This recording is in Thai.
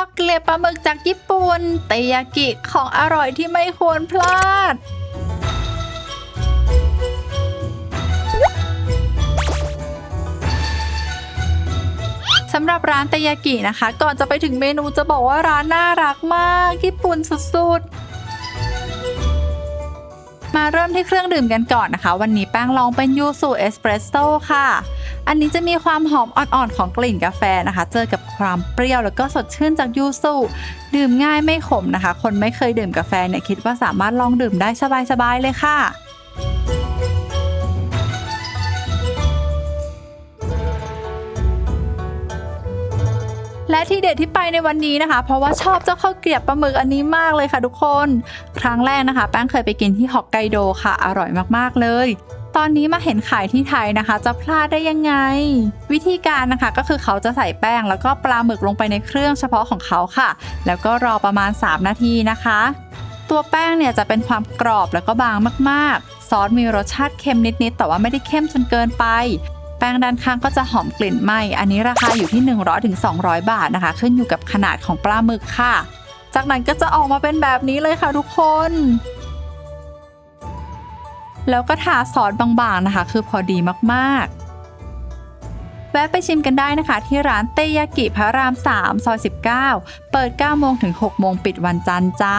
ข้าวเกลียบปลาหมึกจากญี่ปุ่นเตยากิของอร่อยที่ไม่ควรพลาด สำหรับร้านเตยากินะคะ ก่อนจะไปถึงเมนูจะบอกว่าร้านน่ารักมาก ญี่ปุ่นสุดๆ มาเริ่มที่เครื่องดื่มกันก่อนนะคะ วันนี้แป้งลองเป็นยูสุเอสเปรสโซ่ค่ะ อันนี้จะมีความหอมอ่อนๆของกลิ่นกาแฟนะคะ เจอกับความเปรี้ยวแล้วก็สดชื่นจากยูสุดื่มง่ายไม่ขมนะคะ คนไม่เคยดื่มกาแฟเนี่ยคิดว่าสามารถลองดื่มได้สบายๆเลยค่ะและที่เด็ดที่ไปในวันนี้นะคะ เพราะว่าชอบเจ้าข้าวเกรียบปลาหมึกอันนี้มากเลยค่ะทุกคน ครั้งแรกนะคะ แป้งเคยไปกินที่ฮอกไกโดค่ะ อร่อยมากๆเลย ตอนนี้มาเห็นขายที่ไทยนะคะ จะพลาดได้ยังไง วิธีการนะคะก็คือเขาจะใส่แป้ง แล้วก็ปลาหมึกลงไปในเครื่องเฉพาะของเขาค่ะ แล้วก็รอประมาณ 3 นาทีนะคะ ตัวแป้งเนี่ยจะเป็นความกรอบแล้วก็บางมากๆ ซอสมีรสชาติเค็มนิด ๆ แต่ว่าไม่ได้เข้มจนเกินไปแป้งด้านข้างก็จะหอมกลิ่นไหม อันนี้ราคาอยู่ที่ 100ถึง200 บาทนะคะ ขึ้นอยู่กับขนาดของปลาหมึกค่ะ จากนั้นก็จะออกมาเป็นแบบนี้เลยค่ะทุกคน แล้วก็ทาซอสบางๆนะคะ คือพอดีมากๆ แวะไปชิมกันได้นะคะ ที่ร้านเตยากิพระราม 3 ซอย 19 เปิด 9 โมงถึง 6 โมงปิดวันจันทร์จ้า